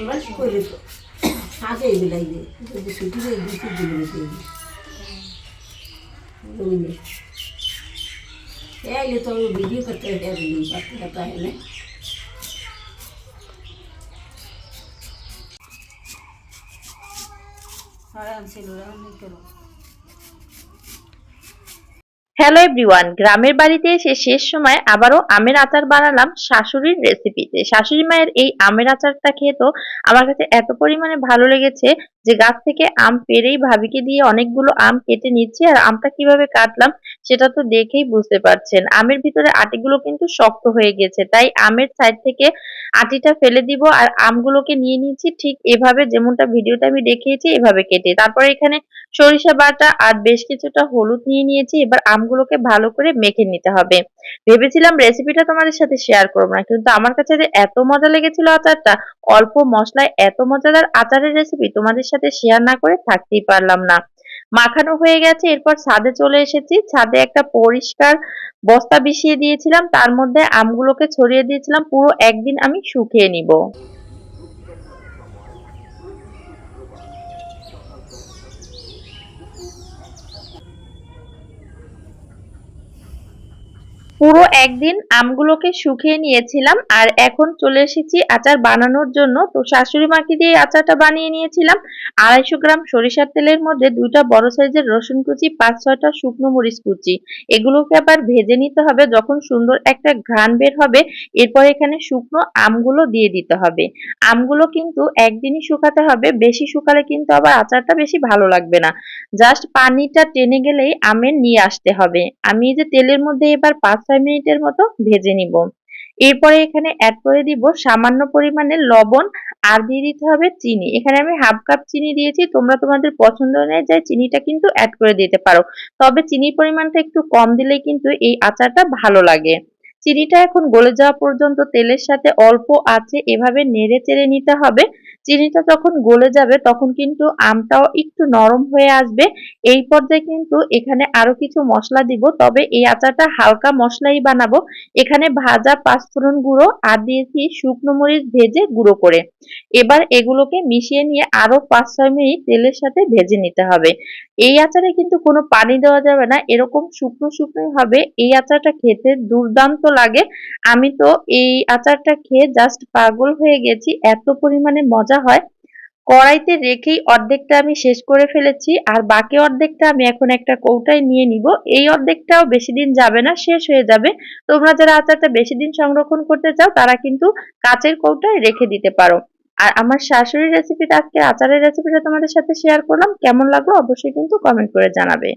এবার করে তো শাঁকে এগুলাই দে যদি ছুটি দিয়ে দুটি দিলে বেশি বুঝলি এই তো ভিডিও করতে है वीडियो करते रहता है ना आराम से लो आराम नहीं करो হ্যালো এভরিওয়ান গ্রামের বাড়িতে এসে শেষ সময় আবারও আমের আচার বানালাম শাশুড়ির রেসিপিতে শাশুড়ি মায়ের এই আমের আচারটা খেয়ে তো আমার কাছে এত পরিমাণে ভালো লেগেছে যে গাছ থেকে আম পেরেই ভাবিকে দিয়ে অনেকগুলো আম কেটে নিচ্ছি আর আমটা কীভাবে কাটলাম সেটা তো দেখেই বুঝতে পারছেন। আমের ভিতরে আটিগুলো কিন্তু শক্ত হয়ে গেছে, তাই আমের সাইড থেকে আটিটা ফেলে দিব আর আমগুলোকে নিয়ে নিচ্ছি ঠিক এভাবে যেমনটা ভিডিওতে আমি দেখিয়েছি এভাবে কেটে। তারপরে এখানে সরিষা বাটা আর বেশ কিছুটা হলুদ নিয়ে নিয়েছি, এবার আমগুলোকে ভালো করে মেখে নিতে হবে। ভেবেছিলাম রেসিপিটা তোমাদের সাথে শেয়ার করব না, কিন্তু আমার কাছে যে এত মজা লেগেছিল আচারটা, অল্প মশলায় এত মজাদার আচারের রেসিপি তোমাদের সাথে শেয়ার না করে থাকতেই পারলাম না। মাখানো হয়ে গেছে, এরপর ছাদে চলে এসেছি। ছাদে একটা পরিষ্কার বস্তা বিছিয়ে দিয়েছিলাম। তার মধ্যে আমগুলোকে ছড়িয়ে দিয়েছিলাম। পুরো একদিন আমি শুকিয়ে নিব। পুরো একদিন আমগুলোকে শুকিয়ে নিয়েছিলাম আর এখন চলে এসেছি আচার বানানোর জন্য। তো শাশুড়ি মাকে দিয়ে আচারটা বানিয়ে নিয়েছিলাম। আড়াইশো গ্রাম সরিষার তেলের মধ্যে দুইটা বড় সাইজের রসুন কুচি, পাঁচ ছয়টা শুকনো মরিচ কুচি। এগুলোকে আবার ভেজে নিতে হবে। যখন সুন্দর একটা ঘ্রাণ বের হবে, এরপর এখানে শুকনো আমগুলো দিয়ে দিতে হবে। আমগুলো কিন্তু একদিনই শুকাতে হবে। বেশি শুকালে কিন্তু আবার আচারটা বেশি ভালো লাগবে না। জাস্ট পানিটা টেনে গেলেই আমের নিয়ে আসতে হবে। আমি যে তেলের মধ্যে এবার পাঁচ মিনিটের মতো ভেজে নিব। এরপরে এখানে অ্যাড করে দিব সামান্য পরিমাণে লবণ আর দিয়ে দিতে হবে চিনি। এখানে আমি হাফ কাপ চিনি দিয়েছি, তোমরা তোমাদের পছন্দ অনুযায়ী চিনিটা কিন্তু অ্যাড করে দিতে পারো। তবে চিনির পরিমাণটা একটু কম দিলে কিন্তু এই আচারটা ভালো লাগে। চিনিটা এখন গলে যাওয়া পর্যন্ত তেলের সাথে অল্প আছে, এভাবে নেড়ে চেড়ে নিতে হবে। চিনিটা যখন গলে যাবে, তখন কিন্তু আমটাও একটু নরম হয়ে আসবে। এই পর্যায়ে কিন্তু এখানে আরও কিছু মশলা দিব, তবে এই আচারটা হালকা মশলাই বানাবো। এখানে ভাজা পাঁচফোড়ন গুঁড়ো আর দিয়েছি শুকনো মরিচ ভেজে গুঁড়ো করে। এবার এগুলোকে মিশিয়ে নিয়ে আরও পাঁচ ছয় মিনিট তেলের সাথে ভেজে নিতে হবে। এই আচারে কিন্তু কোনো পানি দেওয়া যাবে না। এরকম শুকনো শুকনো হবে এই আচারটা খেতে দুর্দান্ত লাগে। আমি তো এই আচারটা খেয়ে জাস্ট পাগল হয়ে গেছি, এত পরিমাণে মজা হয়। কড়াইতে রেখেই অর্ধেকটা আমি শেষ করে ফেলেছি, আর বাকি অর্ধেকটা আমি এখন একটা কৌটায় নিয়ে নিব। এই অর্ধেকটাও বেশি দিন যাবে না, শেষ হয়ে যাবে। তোমরা যারা আচারটা বেশি দিন সংরক্ষণ করতে চাও, তারা কিন্তু কাচের কৌটায় রেখে দিতে পারো। আর আমার শাশুড়ির রেসিপিটা আজকে আচারের রেসিপিটা তোমাদের সাথে শেয়ার করলাম। কেমন লাগল অবশ্যই কিন্তু কমেন্ট করে জানাবে।